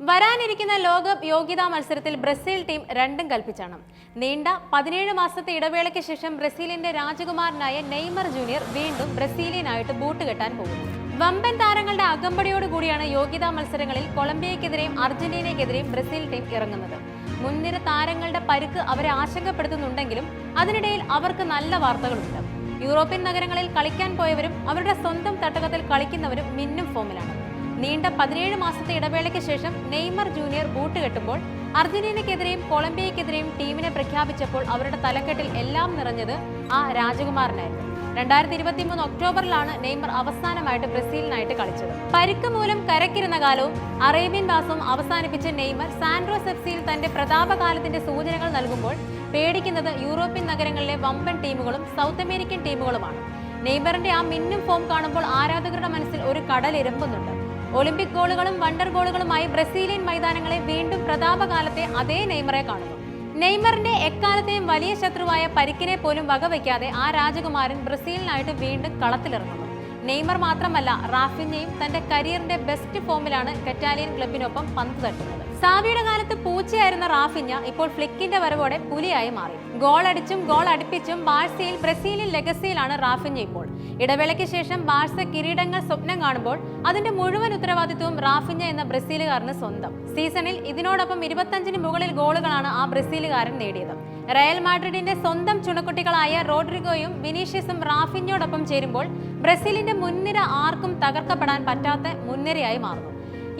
വരാനിരിക്കുന്ന ലോകകപ്പ് യോഗ്യതാ മത്സരത്തിൽ ബ്രസീൽ ടീം രണ്ടും കൽപ്പിച്ചാണ്. നീണ്ട പതിനേഴ് മാസത്തെ ഇടവേളയ്ക്ക് ശേഷം ബ്രസീലിന്റെ രാജകുമാരനായ നെയ്മർ ജൂനിയർ വീണ്ടും ബ്രസീലിയനായിട്ട് ബൂട്ട് കെട്ടാൻ പോകുന്നു. വമ്പൻ താരങ്ങളുടെ അകമ്പടിയോട് കൂടിയാണ് യോഗ്യതാ മത്സരങ്ങളിൽ കൊളംബിയക്കെതിരെയും അർജന്റീനയ്ക്കെതിരെയും ബ്രസീൽ ടീം ഇറങ്ങുന്നത്. മുൻനിര താരങ്ങളുടെ പരുക്ക് അവരെ ആശങ്കപ്പെടുത്തുന്നുണ്ടെങ്കിലും അതിനിടയിൽ അവർക്ക് നല്ല വാർത്തകളുണ്ട്. യൂറോപ്യൻ നഗരങ്ങളിൽ കളിക്കാൻ പോയവരും അവരുടെ സ്വന്തം തട്ടകത്തിൽ കളിക്കുന്നവരും മിന്നും ഫോമിലാണ്. നീണ്ട പതിനേഴ് മാസത്തെ ഇടവേളയ്ക്ക് ശേഷം നെയ്മർ ജൂനിയർ ബൂട്ട് കെട്ടുമ്പോൾ അർജന്റീനയ്ക്കെതിരെയും കൊളംബിയയ്ക്കെതിരെയും ടീമിനെ പ്രഖ്യാപിച്ചപ്പോൾ അവരുടെ തലക്കെട്ടിൽ എല്ലാം നിറഞ്ഞത് ആ രാജകുമാരനായിരുന്നു. രണ്ടായിരത്തി ഇരുപത്തി മൂന്ന് ഒക്ടോബറിലാണ് നെയ്മർ അവസാനമായിട്ട് ബ്രസീലിനായിട്ട് കളിച്ചത്. പരിക്ക് മൂലം കരക്കിരുന്ന കാലവും അറേബ്യൻ വാസവും അവസാനിപ്പിച്ച നെയ്മർ സാൻഡ്രോസ് എഫ് സിയിൽ തന്റെ പ്രതാപകാലത്തിന്റെ സൂചനകൾ നൽകുമ്പോൾ പേടിക്കുന്നത് യൂറോപ്യൻ നഗരങ്ങളിലെ വമ്പൻ ടീമുകളും സൗത്ത് അമേരിക്കൻ ടീമുകളുമാണ്. നെയ്മറിന്റെ ആ മിന്നും ഫോം കാണുമ്പോൾ ആരാധകരുടെ മനസ്സിൽ ഒരു കടൽ ഇരമ്പുന്നുണ്ട്. ഒളിമ്പിക് ഗോളുകളും വണ്ടർ ഗോളുകളുമായി ബ്രസീലിയൻ മൈതാനങ്ങളെ വീണ്ടും പ്രതാപകാലത്തെ അതേ നെയ്മറെ കാണുന്നു. നെയ്മറിന്റെ എക്കാലത്തെയും വലിയ ശത്രുവായ പരിക്കിനെ പോലും വകവയ്ക്കാതെ ആ രാജകുമാരൻ ബ്രസീലിനായിട്ട് വീണ്ടും കളത്തിലിറങ്ങുന്നു. നെയ്മർ മാത്രമല്ല റാഫിഞ്ഞയും തന്റെ കരിയറിന്റെ ബെസ്റ്റ് ഫോമിലാണ് കറ്റാലിയൻ ക്ലബിനൊപ്പം പന്ത് തട്ടുന്നത്. സാവിയുടെ കാലത്ത് പൂച്ചയായിരുന്ന റാഫിഞ്ഞ ഇപ്പോൾ ഫ്ലിക്കിന്റെ വരവോടെ പുലിയായി മാറി. ഗോൾ അടിച്ചും ഗോൾ അടുപ്പിച്ചും ബാഴ്സയിൽ ബ്രസീലിൽ ലെഗസിയിലാണ് റാഫിഞ്ഞ ഇപ്പോൾ. ഇടവേളയ്ക്ക് ശേഷം ബാഴ്സ കിരീടങ്ങൾ സ്വപ്നം കാണുമ്പോൾ അതിന്റെ മുഴുവൻ ഉത്തരവാദിത്വവും റാഫിഞ്ഞ എന്ന ബ്രസീലുകാരന് സ്വന്തം. സീസണിൽ ഇതിനോടൊപ്പം ഇരുപത്തഞ്ചിന് മുകളിൽ ഗോളുകളാണ് ആ ബ്രസീലുകാരൻ നേടിയത്. റയൽ മാഡ്രിഡിന്റെ സ്വന്തം ചുണക്കുട്ടികളായ റോഡ്രിഗോയും വിനീഷ്യസും റാഫിഞ്ഞോടൊപ്പം ചേരുമ്പോൾ ബ്രസീലിന്റെ മുൻനിര ആർക്കും തകർക്കപ്പെടാൻ പറ്റാത്ത മുൻനിരയായി മാറുന്നു.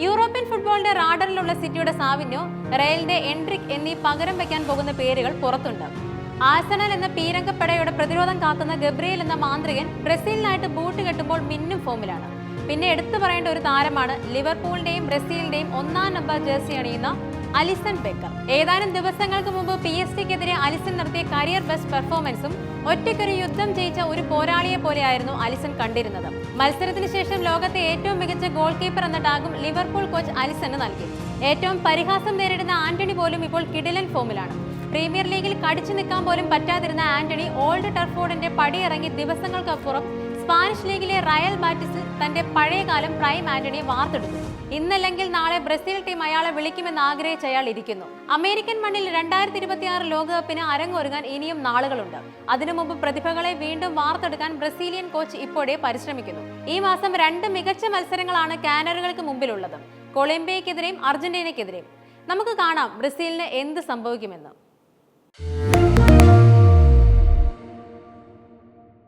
യൂറോപ്യൻ ഫുട്ബോളിന്റെ റാഡറിലുള്ള സിറ്റിയുടെ സാവിന്യോ റയലിന്റെ എൻട്രിക് എന്നീ പകരം വയ്ക്കാൻ പോകുന്ന പേരുകൾ പുറത്തുണ്ട്. ആസനൽ എന്ന പീരങ്കപ്പടയുടെ പ്രതിരോധം കാക്കുന്ന ഗബ്രിയൽ എന്ന മാന്ത്രികൻ ബ്രസീലിനായിട്ട് ബൂട്ട് കെട്ടുമ്പോൾ മിന്നും ഫോമിലാണ്. പിന്നെ എടുത്തു പറയേണ്ട ഒരു താരമാണ് ലിവർപൂളിന്റെയും ബ്രസീലിന്റെയും ഒന്നാം നമ്പർ ജേഴ്സി അണിയുന്ന അലിസൺ ബെക്കർ. ഏതാനും ദിവസങ്ങൾക്ക് മുമ്പ് പി എസ് ടിക്കെതിരെ അലിസൺ നടത്തിയ കരിയർ ബെസ്റ്റ് പെർഫോമൻസും ഒറ്റയ്ക്കൊരു യുദ്ധം ജയിച്ച ഒരു പോരാളിയെ പോലെയായിരുന്നു അലിസൺ കണ്ടിരുന്നത്. മത്സരത്തിന് ശേഷം ലോകത്തെ ഏറ്റവും മികച്ച ഗോൾ കീപ്പർ എന്ന ടാഗും ലിവർപൂൾ കോച്ച് അലിസണ് നൽകി. ഏറ്റവും പരിഹാസം നേരിടുന്ന ആന്റണി പോലും ഇപ്പോൾ കിടിലൻ ഫോമിലാണ്. പ്രീമിയർ ലീഗിൽ കടിച്ചു നിൽക്കാൻ പോലും പറ്റാതിരുന്ന ആന്റണി ഓൾഡ് ടർഫോർഡിന്റെ പടിയിറങ്ങി ദിവസങ്ങൾക്കപ്പുറം സ്പാനിഷ് ലീഗിലെ റയൽ ബാറ്റിസിൽ തന്റെ പഴയകാലം പ്രൈം ആന്റണിയെ വാർത്തെടുത്തു. ഇന്നല്ലെങ്കിൽ നാളെ ബ്രസീൽ ടീം അയാളെ വിളിക്കുമെന്ന് ആഗ്രഹിച്ച് അയാൾ ഇരിക്കുന്നു. അമേരിക്കൻ മണ്ണിൽ രണ്ടായിരത്തി ഇരുപത്തിയാറ് ലോകകപ്പിന് അരങ്ങൊരുങ്ങാൻ ഇനിയും നാളുകളുണ്ട്. അതിനു മുമ്പ് പ്രതിഭകളെ വീണ്ടും വാർത്തെടുക്കാൻ ബ്രസീലിയൻ കോച്ച് ഇപ്പോഴേ പരിശ്രമിക്കുന്നു. ഈ മാസം രണ്ട് മികച്ച മത്സരങ്ങളാണ് കാനറുകൾക്ക് മുമ്പിലുള്ളത്. കൊളംബിയക്കെതിരെയും അർജന്റീനയ്ക്കെതിരെയും നമുക്ക് കാണാം ബ്രസീലിന് എന്ത് സംഭവിക്കുമെന്ന്.